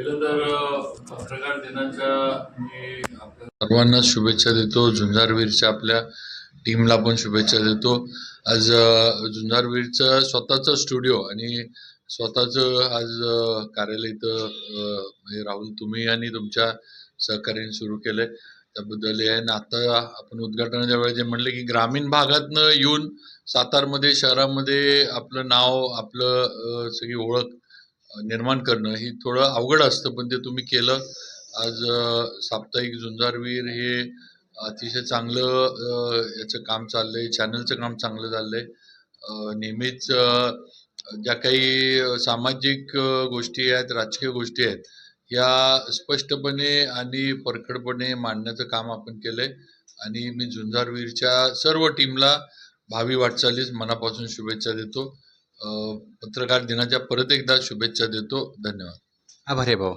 पहिलं तर पत्रकार दिनाच्या मी सर्वांना शुभेच्छा देतो. झुंजारवीरच्या आपल्या टीमला पण शुभेच्छा देतो. आज अ, झुंजारवीरचं स्वतःचं स्टुडिओ आणि स्वतःचं आज कार्यालय इथं म्हणजे राहुल तुम्ही आणि तुमच्या सहकार्याने सुरू केलंय. त्याबद्दल हे आहे. आणि आता आपण उद्घाटनाच्या वेळेस जे म्हणले की ग्रामीण भागातनं येऊन सातारमध्ये शहरामध्ये आपलं नाव आपलं सगळी ओळख निर्माण करणं ही थोडं अवघड असतं पण ते तुम्ही केलं. आज साप्ताहिक झुंजारवीर हे अतिशय चांगलं याचं काम चाललंय चॅनलचं काम चांगलं चाललंय नेहमीच ज्या काही सामाजिक गोष्टी आहेत राजकीय गोष्टी आहेत या स्पष्टपणे आणि परखडपणे मांडण्याचं काम आपण केलंय. आणि मी झुंजारवीरच्या सर्व टीमला भावी वाटचालीस मनापासून शुभेच्छा देतो. पत्रकार दिनाच्या परत एकदा शुभेच्छा देतो. धन्यवाद. आभार आहे भाऊ.